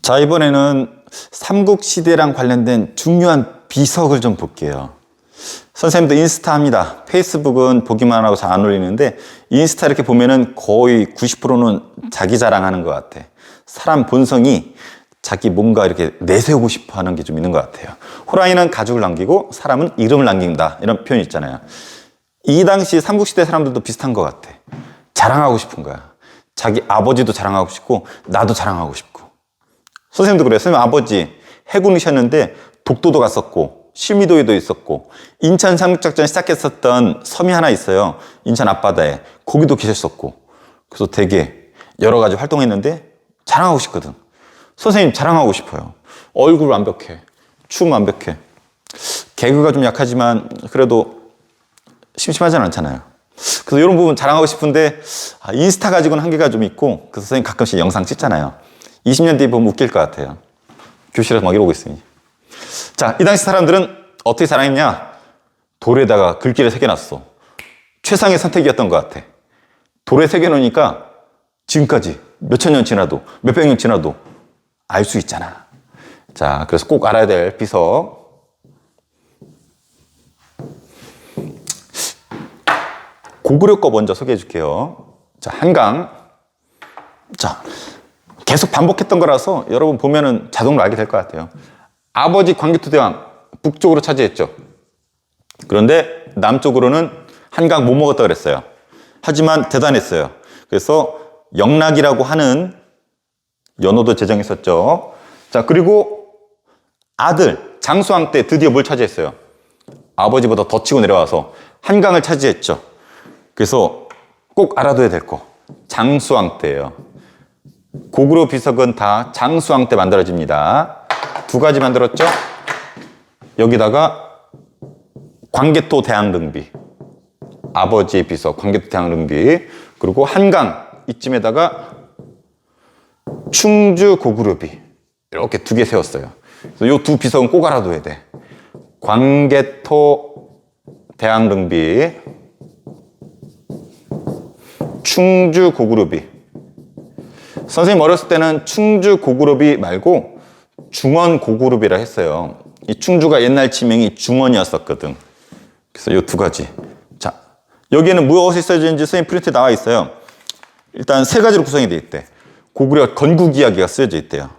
자, 이번에는 삼국시대랑 관련된 중요한 비석을 좀 볼게요. 선생님도 인스타 합니다. 페이스북은 보기만 하고 잘 안 올리는데 인스타 이렇게 보면은 거의 90%는 자기 자랑하는 것 같아. 사람 본성이 자기 뭔가 이렇게 내세우고 싶어 하는 게 좀 있는 것 같아요. 호랑이는 가죽을 남기고 사람은 이름을 남긴다. 이런 표현이 있잖아요. 이 당시 삼국시대 사람들도 비슷한 것 같아. 자랑하고 싶은 거야. 자기 아버지도 자랑하고 싶고, 나도 자랑하고 싶고. 선생님도 그래요. 선생님 아버지 해군이셨는데 독도도 갔었고, 실미도에도 있었고, 인천 상륙작전 시작했었던 섬이 하나 있어요. 인천 앞바다에. 거기도 계셨었고. 그래서 되게 여러 가지 활동했는데 자랑하고 싶거든. 선생님 자랑하고 싶어요. 얼굴 완벽해. 춤 완벽해. 개그가 좀 약하지만 그래도 심심하진 않잖아요. 그래서 이런 부분 자랑하고 싶은데 아, 인스타 가지고는 한계가 좀 있고 그래서 선생님 가끔씩 영상 찍잖아요. 20년 뒤에 보면 웃길 것 같아요. 교실에서 막 이러고 있으니. 자, 이 당시 사람들은 어떻게 자랑했냐? 돌에다가 글귀를 새겨놨어. 최상의 선택이었던 것 같아. 돌에 새겨놓으니까 지금까지 몇천 년 지나도 몇백 년 지나도 알 수 있잖아. 자, 그래서 꼭 알아야 될 비석. 고구려 거 먼저 소개해 줄게요. 자, 한강. 자, 계속 반복했던 거라서 여러분 보면은 자동으로 알게 될 것 같아요. 아버지 광개토대왕 북쪽으로 차지했죠. 그런데 남쪽으로는 한강 못 먹었다 그랬어요. 하지만 대단했어요. 그래서 영락이라고 하는 연호도 제정했었죠. 자, 그리고 아들 장수왕 때 드디어 뭘 차지했어요. 아버지보다 더 치고 내려와서 한강을 차지했죠. 그래서 꼭 알아둬야 될 거. 장수왕 때예요. 고구려 비석은 다 장수왕 때 만들어집니다. 두 가지 만들었죠? 여기다가 광개토 대항등비. 아버지의 비석, 광개토 대항등비. 그리고 한강 이쯤에다가 충주 고구려비. 이렇게 두 개 세웠어요. 그래서 이 두 비석은 꼭 알아둬야 돼. 광개토 대항등비. 충주 고구려비. 선생님 어렸을 때는 충주 고구려비 말고 중원 고구려비라 했어요. 이 충주가 옛날 지명이 중원이었었거든. 그래서 이 두 가지. 자, 여기에는 무엇이 써져 있는지 선생님 프린트에 나와 있어요. 일단 세 가지로 구성이 되어 있대. 고구려 건국 이야기가 쓰여져 있대요.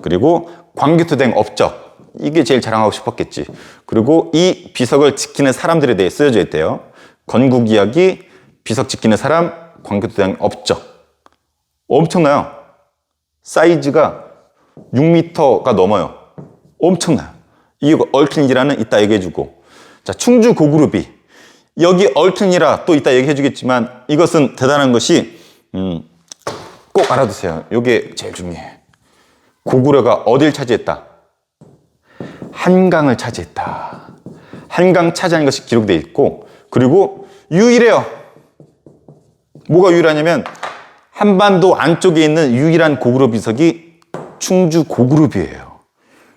그리고 광개토된 업적. 이게 제일 자랑하고 싶었겠지. 그리고 이 비석을 지키는 사람들에 대해 쓰여져 있대요. 건국 이야기, 비석 지키는 사람, 광개토된 업적. 엄청나요. 사이즈가 6m가 넘어요. 엄청나요. 이 얽힌이라는 이따 얘기해주고. 자, 충주 고구려비. 여기 얽힌이라 또 이따 얘기해주겠지만 이것은 대단한 것이 음, 꼭 알아두세요. 이게 제일 중요해. 고구려가 어딜 차지했다? 한강을 차지했다. 한강 차지한 것이 기록되어 있고 그리고 유일해요. 뭐가 유일하냐면 한반도 안쪽에 있는 유일한 고구려 비석이 충주 고구려비예요.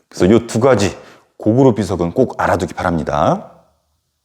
그래서 이 두 가지 고구려 비석은 꼭 알아두기 바랍니다.